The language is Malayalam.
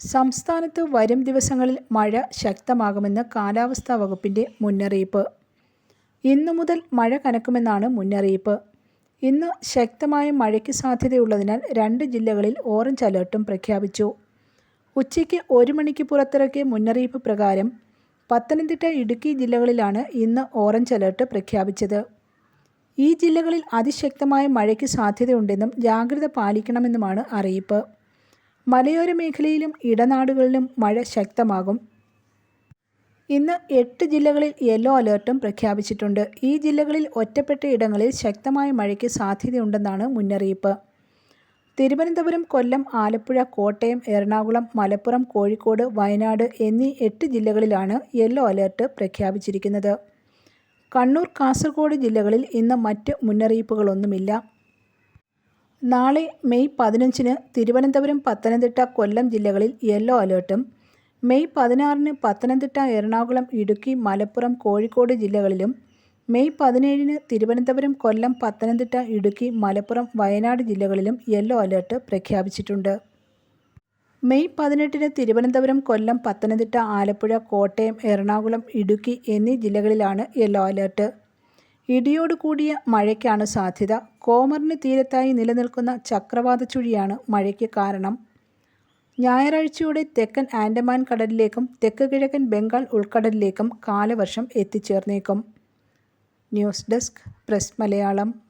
സംസ്ഥാനത്ത് വരും ദിവസങ്ങളിൽ മഴ ശക്തമാകുമെന്ന് കാലാവസ്ഥാ വകുപ്പിന്റെ മുന്നറിയിപ്പ്. ഇന്നു മുതൽ മഴ കനക്കുമെന്നാണ് മുന്നറിയിപ്പ്. ഇന്ന് ശക്തമായ മഴയ്ക്ക് സാധ്യതയുള്ളതിനാൽ രണ്ട് ജില്ലകളിൽ ഓറഞ്ച് അലേർട്ടും പ്രഖ്യാപിച്ചു. ഉച്ചയ്ക്ക് ഒരു മണിക്ക് പുറത്തിറക്കിയ മുന്നറിയിപ്പ് പ്രകാരം പത്തനംതിട്ട ഇടുക്കി ജില്ലകളിലാണ് ഇന്ന് ഓറഞ്ച് അലേർട്ട് പ്രഖ്യാപിച്ചത്. ഈ ജില്ലകളിൽ അതിശക്തമായ മഴയ്ക്ക് സാധ്യതയുണ്ടെന്നും ജാഗ്രത പാലിക്കണമെന്നുമാണ് അറിയിപ്പ്. മലയോര മേഖലയിലും ഇടനാടുകളിലും മഴ ശക്തമാകും. ഇന്ന് എട്ട് ജില്ലകളിൽ യെല്ലോ അലേർട്ടും പ്രഖ്യാപിച്ചിട്ടുണ്ട്. ഈ ജില്ലകളിൽ ഒറ്റപ്പെട്ട ഇടങ്ങളിൽ ശക്തമായ മഴയ്ക്ക് സാധ്യതയുണ്ടെന്നാണ് മുന്നറിയിപ്പ്. തിരുവനന്തപുരം കൊല്ലം ആലപ്പുഴ കോട്ടയം എറണാകുളം മലപ്പുറം കോഴിക്കോട് വയനാട് എന്നീ എട്ട് ജില്ലകളിലാണ് യെല്ലോ അലേർട്ട് പ്രഖ്യാപിച്ചിരിക്കുന്നത്. കണ്ണൂർ കാസർഗോഡ് ജില്ലകളിൽ ഇന്ന് മറ്റ് മുന്നറിയിപ്പുകളൊന്നുമില്ല. നാളെ മെയ് പതിനഞ്ചിന് തിരുവനന്തപുരം പത്തനംതിട്ട കൊല്ലം ജില്ലകളിൽ യെല്ലോ അലേർട്ടും. മെയ് പതിനാറിന് പത്തനംതിട്ട എറണാകുളം ഇടുക്കി മലപ്പുറം കോഴിക്കോട് ജില്ലകളിലും മെയ് പതിനേഴിന് തിരുവനന്തപുരം കൊല്ലം പത്തനംതിട്ട ഇടുക്കി മലപ്പുറം വയനാട് ജില്ലകളിലും യെല്ലോ അലേർട്ട് പ്രഖ്യാപിച്ചിട്ടുണ്ട്. മെയ് പതിനെട്ടിന് തിരുവനന്തപുരം കൊല്ലം പത്തനംതിട്ട ആലപ്പുഴ കോട്ടയം എറണാകുളം ഇടുക്കി എന്നീ ജില്ലകളിലാണ് യെല്ലോ അലേർട്ട്. ഇടിയോട് കൂടിയ മഴയ്ക്കാണ് സാധ്യത. കോമറിന് തീരത്തായി നിലനിൽക്കുന്ന ചക്രവാത ചുഴിയാണ് മഴയ്ക്ക് കാരണം. ഞായറാഴ്ചയോടെ തെക്കൻ ആൻഡമാൻ കടലിലേക്കും തെക്ക് കിഴക്കൻ ബംഗാൾ ഉൾക്കടലിലേക്കും കാലവർഷം എത്തിച്ചേർന്നേക്കും. News desk press Malayalam.